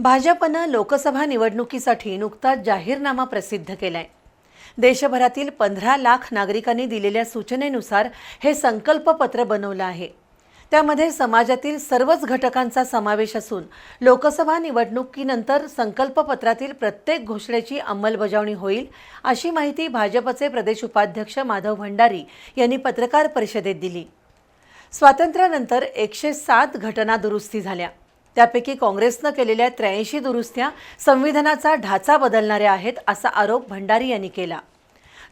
भाजपनं लोकसभा निवडणुकीसाठी नुकताच जाहीरनामा प्रसिद्ध केलाय. देशभरातील पंधरा लाख नागरिकांनी दिलेल्या सूचनेनुसार हे संकल्पपत्र बनवलं आहे. त्यामध्ये समाजातील सर्वच घटकांचा समावेश असून लोकसभा निवडणुकीनंतर संकल्पपत्रातील प्रत्येक घोषणेची अंमलबजावणी होईल अशी माहिती भाजपचे प्रदेश उपाध्यक्ष माधव भंडारी यांनी पत्रकार परिषदेत दिली. स्वातंत्र्यानंतर एकशे सात घटना दुरुस्ती झाल्या. त्यापैकी काँग्रेसनं केलेल्या त्र्याऐंशी दुरुस्त्या संविधानाचा ढाचा बदलणाऱ्या आहेत असा आरोप भंडारी यांनी केला.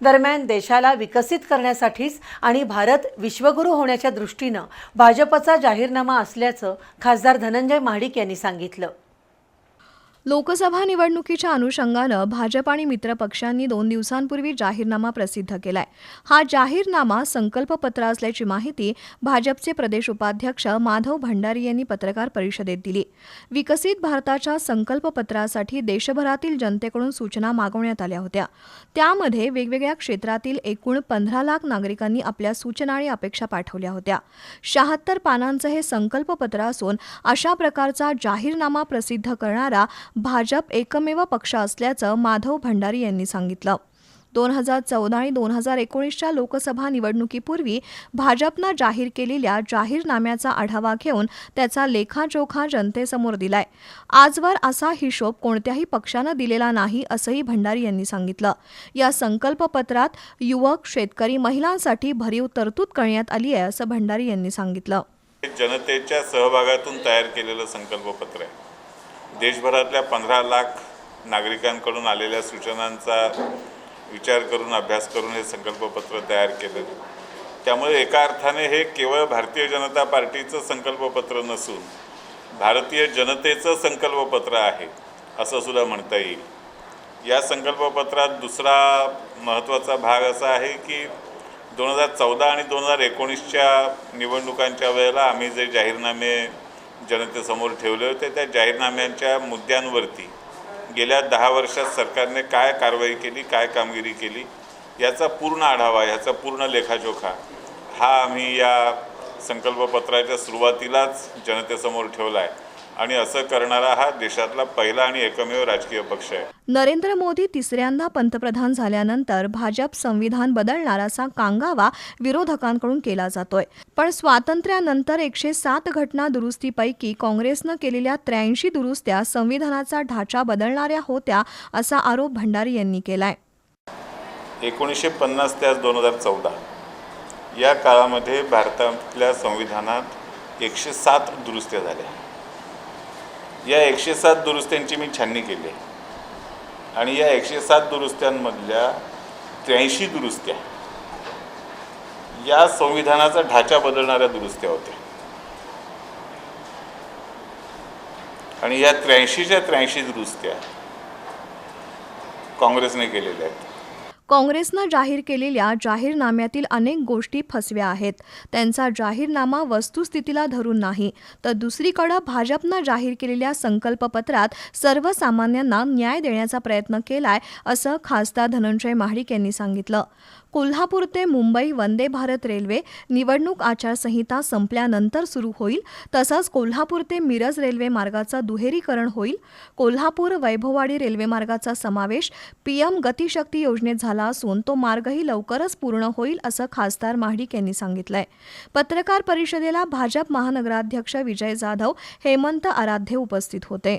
दरम्यान देशाला विकसित करण्यासाठीच आणि भारत विश्वगुरू होण्याच्या दृष्टीनं भाजपचा जाहीरनामा असल्याचं खासदार धनंजय महाडिक यांनी सांगितलं. लोकसभा निवडणुकीच्या अनुषंगानं भाजप आणि मित्रपक्षांनी दोन दिवसांपूर्वी जाहीरनामा प्रसिद्ध केलाय. हा जाहीरनामा संकल्पपत्र असल्याची माहिती भाजपचे प्रदेश उपाध्यक्ष माधव भंडारी यांनी पत्रकार परिषदेत दिली. विकसित भारताच्या संकल्पपत्रासाठी देशभरातील जनतेकडून सूचना मागवण्यात आल्या होत्या. त्यामध्ये वेगवेगळ्या क्षेत्रातील एकूण पंधरा लाख नागरिकांनी आपल्या सूचना आणि अपेक्षा पाठवल्या होत्या. शहात्तर पानांचं हे संकल्पपत्र असून अशा प्रकारचा जाहीरनामा प्रसिद्ध करणारा भाजप एकमेव पक्ष असल्याचं माधव भंडारी यांनी सांगितलं. दोन हजार चौदा आणि दोन हजार एकोणीसच्या लोकसभा निवडणुकीपूर्वी भाजपनं जाहीर केलेल्या जाहीरनाम्याचा आढावा घेऊन त्याचा लेखाजोखा जनतेसमोर दिलाय. आजवर असा हिशोब कोणत्याही पक्षानं दिलेला नाही असंही भंडारी यांनी सांगितलं. या संकल्पपत्रात युवक शेतकरी महिलांसाठी भरीव तरतूद करण्यात आली आहे असं भंडारी यांनी सांगितलं. जनतेच्या सहभागातून तयार केलेलं संकल्पपत्र आहे. देशभरातल्या पंधरा लाख नागरिकांकडून आलेल्या सूचनांचा विचार करून अभ्यास करून हे संकल्पपत्र तयार केलं. त्यामुळे एका अर्थाने हे केवळ भारतीय जनता पार्टीचं संकल्पपत्र नसून भारतीय जनतेचं संकल्पपत्र आहे असं सुद्धा म्हणता येईल. या संकल्पपत्रात दुसरा महत्त्वाचा भाग असा आहे की दोन हजार चौदा आणि दोन हजार एकोणीसच्या निवडणुकांच्या वेळेला आम्ही जे जाहीरनामे जनतेसमोर ठेवले होते त्या जाहीरनाम्यांच्या मुद्द्यांवरती गेल्या दहा वर्षात सरकारने काय कारवाई केली काय कामगिरी केली याचा पूर्ण आढावा याचा पूर्ण लेखाजोखा हा आम्ही या संकल्पपत्राच्या सुरुवातीलाच जनतेसमोर ठेवला आहे. आणि असं करणारा हा देशातला पहिला आणि एकमेव राजकीय पक्ष आहे. नरेंद्र मोदी तिसऱ्यांदा पंतप्रधान झाल्यानंतर भाजप संविधान बदलणार असा कांगावा विरोधकांकडून केला जातोय. पण स्वातंत्र्यानंतर एकशे सात घटना दुरुस्तीपैकी काँग्रेसनं केलेल्या त्र्याऐंशी दुरुस्त्या संविधानाचा ढाचा बदलणाऱ्या होत्या असा आरोप भंडारी यांनी केलाय. एकोणीसशे पन्नास ते दोन हजार चौदा. या काळामध्ये भारतातल्या संविधानात एकशे सात दुरुस्त्या झाल्या. या एकशे सात दुरुस्त्यांची मी छाननी केली आहे. आणि या एकशे सात दुरुस्त्यांमधल्या त्र्याऐंशी दुरुस्त्या या संविधानाचा ढाचा बदलणाऱ्या दुरुस्त्या होत्या. आणि या त्र्याऐंशीच्या त्र्याऐंशी दुरुस्त्या काँग्रेसने केलेल्या आहेत. काँग्रेसनं जाहीर केलेल्या जाहीरनाम्यातील अनेक गोष्टी फसव्या आहेत. त्यांचा जाहीरनामा वस्तुस्थितीला धरून नाही तर दुसरीकडं भाजपनं जाहीर केलेल्या संकल्पपत्रात सर्वसामान्यांना न्याय देण्याचा प्रयत्न केलाय असं खासदार धनंजय महाडिक यांनी सांगितलं. कोल्हापूर ते मुंबई वंदे भारत रेल्वे निवडणूक आचारसंहिता संपल्यानंतर सुरू होईल. तसंच कोल्हापूर ते मिरज रेल्वे मार्गाचं दुहेरीकरण होईल. कोल्हापूर वैभववाडी रेल्वे मार्गाचा समावेश पीएम गतिशक्ती योजनेत झाला असून तो मार्गही लवकरच पूर्ण होईल असं खासदार महाडिक यांनी सांगितलंय. पत्रकार परिषदेला भाजप महानगराध्यक्ष विजय जाधव हेमंत आराध्य उपस्थित होते.